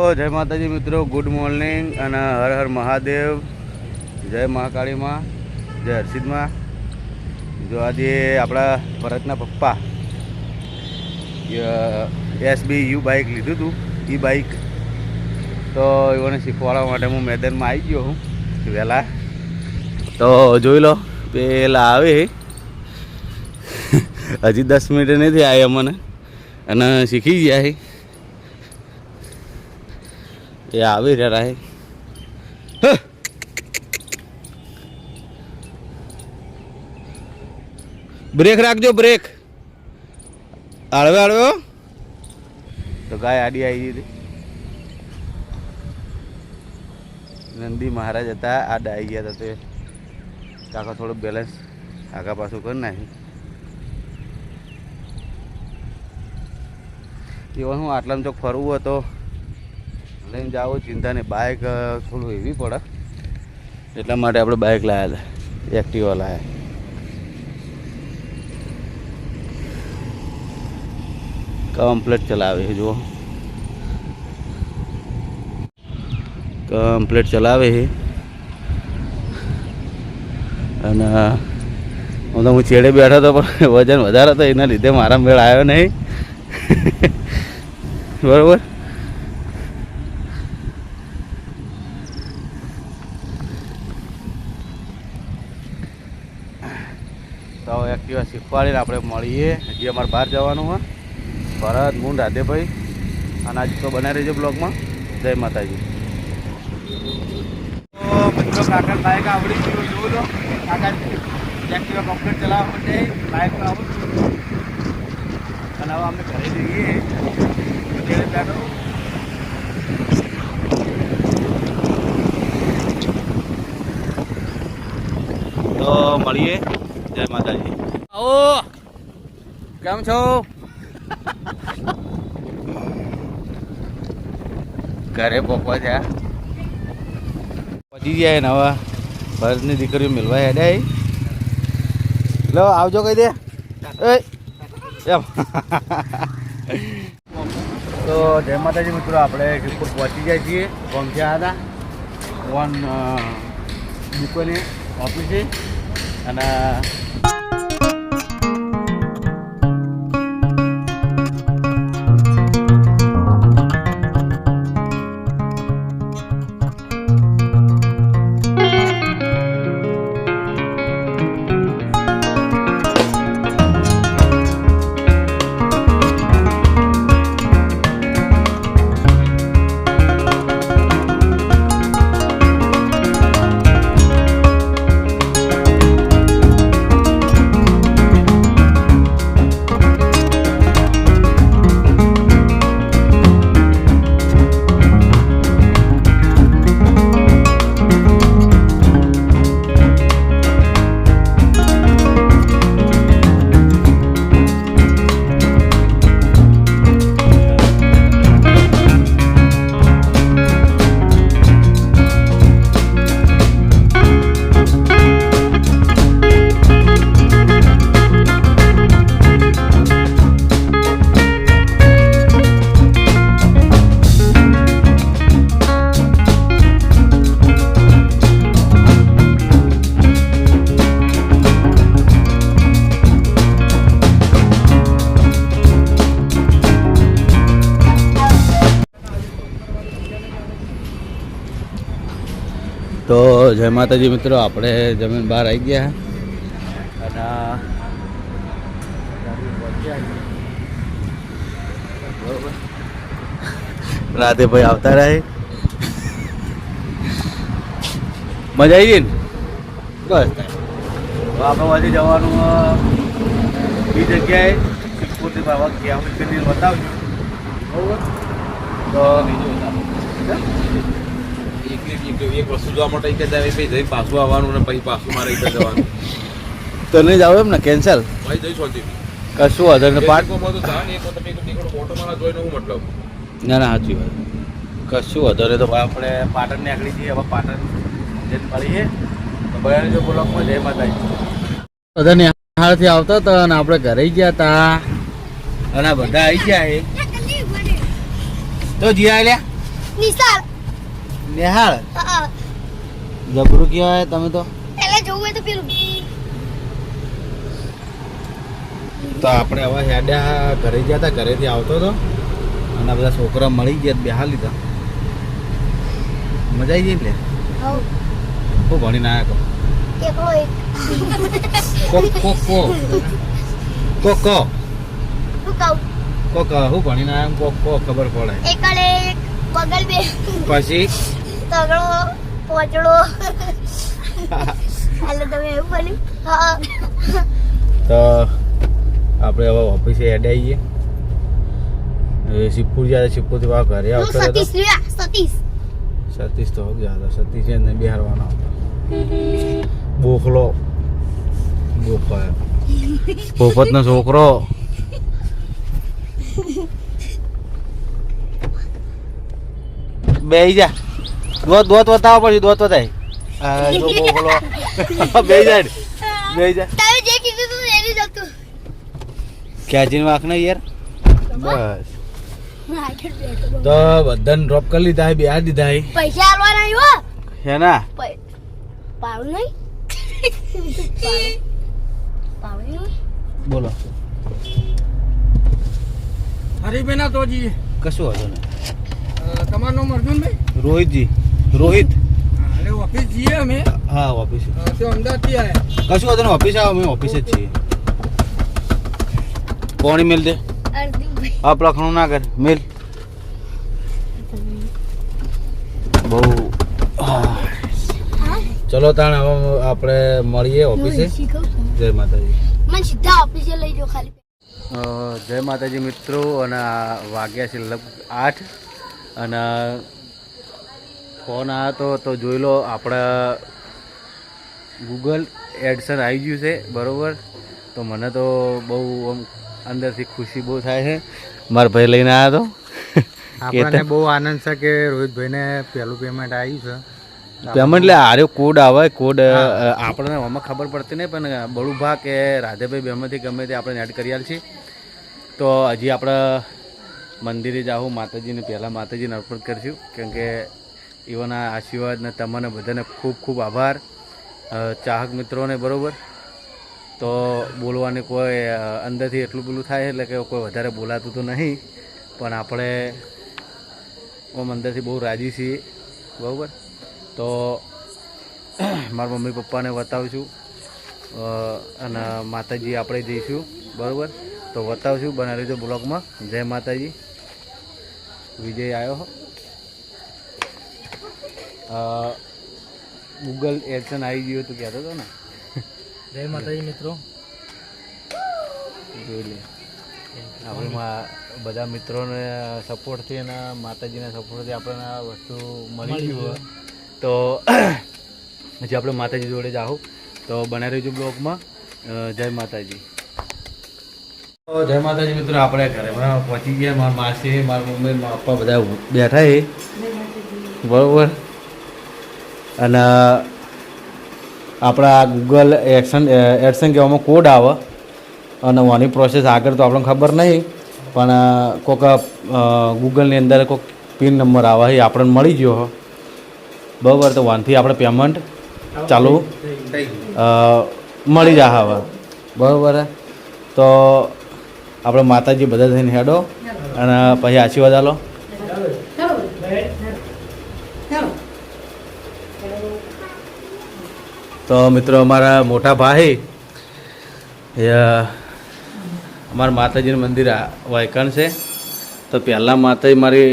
જય માતાજી મિત્રો ગુડ મોર્નિંગ અને હર હર મહાદેવ. જય મહાકાળીમાં જય હર્ષિદમાં જો આજે આપણા ભરતના પપ્પા એસબી યુ બાઇક લીધું હતું ઈ બાઇક તો એઓને શીખવાડવા માટે હું મેદાનમાં આવી ગયો હું, વહેલા. તો જોઈ લો, પેલા આવે. હજી દસ મિનિટ નથી આવી અમને અને શીખી ગયા એ આવી રહ્યા રાહે! બ્રેક રાખજો બ્રેક હળવે હળવે તો ગાય આડી આવી ગઈ નંદી મહારાજ હતા આડા આવી ગયા હતા તે. કાકા થોડું બેલેન્સ આગા પાછું કરી નાખ્યું એવા હું આટલામાં ચોક ફરવું હતો લઈને જાઓ ચિંતા નહીં બાઇક થોડું એવી પડે. એટલા માટે આપણે બાઇક લાવ્યા હતા. એક્ટિવા લાવ્યા કમ્પ્લેટ ચલાવે છે, જુઓ. કમ્પ્લેટ ચલાવે છે. અને હું તો હું છેડે બેઠો હતો, પણ વજન વધારે હતો, એના લીધે મારા મેળ આવ્યો નહીં. બરોબર? તો એક્ટિવા શીખવાડીને આપણે મળીએ. હજી અમારે બહાર જવાનું હોય. ભરત મૂન રાધેભાઈ. અને આજ તો બનાવી રહેજો બ્લોગમાં. જય માતાજી. તો મિત્રો કાકા બાઇક આવડી ગયું જોઉં તો. કાકા એક્ટિવા કમ્પ્લીટ ચલાવવા માટે બાઇક પર આવું અને હવે અમે ઘરે જઈએ. ઘરે બેઠો. તો મળીએ. જય માતાજી. આવો. કેમ છો? ઘરે પપ્પા છે. પહોંચી ગયા નવા. ભરતની દીકરીઓ મિલવા હેડે. લો આવજો કહી દે. એ એમ. તો જય માતાજી મિત્રો આપણે રિપોર્ટ પહોંચી ગયા છીએ. પહોંચ્યા હતા? વન દુકાને ઓફિસે. અને તો જય માતાજી મિત્રો, આપણે જમીન બહાર આવી ગયા અને રાધે ભાઈ આવતા રહે. મજા આવી ગઈ ને? બસ. આપણે હજી જવાનું બી જગ્યાએ સિક્કોતેર બાબા ગયા બતાવજો. બરોબર? તો એક એક વસ્તુ જોવા માટે કે જાય ભાઈ જઈ પાછું આવવાનું ને પછી પાછું મારે એક જવાનું. તો નહીં જાવ એમ ને? કેન્સલ? ભાઈ જઈ શાંતિ કશું વાંધો તો જા ને એક એક મારા જોઈને હું મતલબ. ના ના સાચી વાત. કશું વાંધો નહીં. તો ભાઈ આપણે પાટણ નીકળી જઈએ. હવે પાટણ જઈને મળીએ. તો ભાઈ જો બ્લોકમાં જય માતાજી. બધા નિહાળથી આવતા હતા અને આપણે ઘરે ગયા હતા અને બધા આવી ગયા એ. તો જીયા લ્યા નિહાળ. જબરું કહેવાય તમે તો. પહેલા જોવું હોય તો પેલું. તો આપણે હવે હેડ્યા ઘરે ગયા હતા ઘરેથી આવતો હતો અને બધા છોકરા મળી ગયા બેહા લીધા. મજા આવી ગઈ ને હવ. ખૂબ ભણીને આવ્યા કો કો કો કો કો કો કો હું ભણીને આવ્યા કો કો ખબર પડે. પછી? તગડો પોચડો. એટલે તમે એવું બોલ્યું હા. તો આપણે હવે ઓફિસે હેડે આવીએ શિવપુર જાય શિવપુરથી પાછા ઘરે આવતો હતો સતીશ સતીશ. તો ગયા હતા સતીશ છે ને બિહારવાનો હતો. બોખલો. બોખો પોપતનો છોકરો. બેહી જા. દોત દોત વતાવો પછી દોત વતાય. આ જો બોલો. બે જા બે જા તમે જે કીધું તું એની જ હતું ક્યાંચીન વાંક ને યાર? બસ. હું તો બધાને ડ્રોપ કરી લીધા હે બિહાર દીધા હે પૈસા આલવાના આવ્યો હે. ના પાવડું નહીં. પાવડું નહીં. બોલો. હરીબેના તોજી કશું હતો ને તમારું નામ અર્જુનભાઈ? રોહિતજી. રોહિત? અરે ઓફિસ જઈએ અમે. હા ઓફિસ અ, અમદાવાદથી આવ્યા કશું હતું ને ઓફિસ આવો અમે ઓફિસ જ છીએ. કોણી મેલ દે. આપ લખણું ના કર મેલ. બહુ હા. ચલો તાણ હવે આપણે મળીએ ઓફિસે જય માતાજી. મને સીધા ઓફિસે લઈ જાઓ ખાલી. જય માતાજી મિત્રો અને વાગ્યા છે લગભગ આઠ. અને ફોન આવ્યો તો તો જોઈ લો આપણા ગૂગલ એડસન આવી ગયું છે બરાબર? તો મને તો બહુ આમ અંદરથી ખુશી બહુ થાય છે. મારા ભાઈ લઈને આવ્યો તો. આપણને બહુ આનંદ છે કે રોહિતભાઈને પહેલું પેમેન્ટ આવ્યું છે. પેમેન્ટ એટલે આર્યો કોડ આવે કોડ આપણને આમાં ખબર પડતી નહીં પણ બળુભા કે રાધેભાઈ બેમાંથી ગમે તે આપણે એડ કરી છીએ તો હજી આપણે મંદિરે જાઉં માતાજીને પહેલાં માતાજીને અર્પણ કરીશું કેમ કે એવાના આશીર્વાદને તમને બધાને ખૂબ ખૂબ આભાર. ચાહક મિત્રોને બરાબર. તો બોલવાની કોઈ અંદરથી એટલું પેલું થાય એટલે કે કોઈ વધારે બોલાતું તો નહીં. પણ આપણે આમ અંદરથી બહુ રાજી છીએ. બરાબર? તો મારા મમ્મી પપ્પાને બતાવશું અને માતાજી આપણે જઈશું. બરાબર? તો બતાવશું બનાવી લેજો બ્લોગમાં. જય માતાજી. વિજય આવ્યો ગૂગલ એડસન આવી ગયું તો કહેતો હતો ને? જય માતાજી મિત્રો. જોઈ લે. આપણે બધા મિત્રોને સપોર્ટથી અને માતાજીના સપોર્ટથી આપણને આ વસ્તુ મળી ગયું હોય. તો હજી આપણે માતાજી જોડે જાઓ તો બનાવી રહેજો બ્લોગમાં. અ, જય માતાજી. જય માતાજી મિત્રો આપણે ઘરે પહોંચી ગયા. મારા માસી મારા મમ્મી મારા પપ્પા બધા બેઠા એ બરોબર? અને આપણા ગૂગલ એક્શન એડસન કહેવામાં કોડ આવે. અને આની પ્રોસેસ આગળ તો આપણને ખબર નહીં, પણ કોઈક ગૂગલની અંદર કોઈક પિન નંબર આવે એ આપણને મળી ગયો હો. બરાબર, તો વાનથી આપણે પેમેન્ટ ચાલુ મળી જાય હવે. બરાબર તો, આપણે માતાજી બધા થઈને હેડો, અને પછી આશીર્વાદ આલો. તો મિત્રો અમારા મોટા ભાઈ અમારા માતાજીનું મંદિર વાયકણ છે. તો પહેલાં માતાજી મારી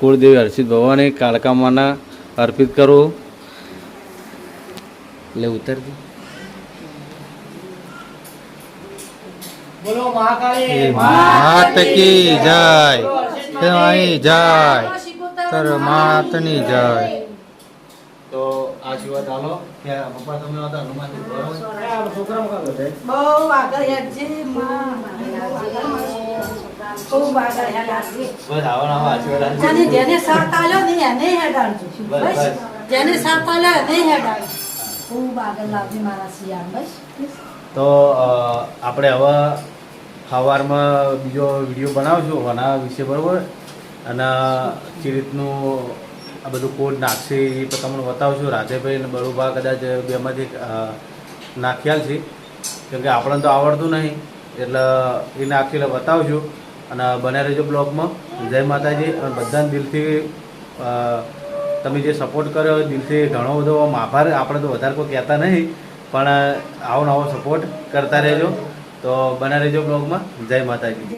કુળદેવી હર્ષિત ભવાની કાળકામાના અર્પિત કરું. એટલે ઉતરતી માત કી જય. જય. સર માતની જય. આશીર્વાદ આલો કે પપ્પા તમે હતા હનુમાન બરાબર બહુ આગળ હેડજે માં. ખૂબ આગળ હેડાડજે. બસ આવો ને આશીર્વાદ જેને જેને સાથ આલ્યો ને એને હેડાડજો. બસ, બસ. બસ. જેને સાથ આલ્યો એને હેડાડજો. ખૂબ આગળ લાવજે મારા શિયાળ બસ તો આપણે હવે સવારમાં બીજો વીડિયો બનાવશું આના વિશે બરાબર અને જે રીતનું આ બધું કોડ નાખશે એ પણ તમને બતાવશું રાધેભાઈ અને બળુભા કદાચ બેમાંથી નાખ્યા છે. કેમ કે આપણને તો આવડતું નહીં. એટલે એ નાખીને બતાવશું અને બને રહેજો બ્લોગમાં. જય માતાજી. અને બધાને દિલથી તમે જે સપોર્ટ કર્યો, દિલથી ઘણો બધો આભાર. આપણે તો વધારે કોઈ કહેતા નહીં. પણ આવો નવો સપોર્ટ કરતા રહેજો. તો બને રહેજો બ્લોગમાં. જય માતાજી.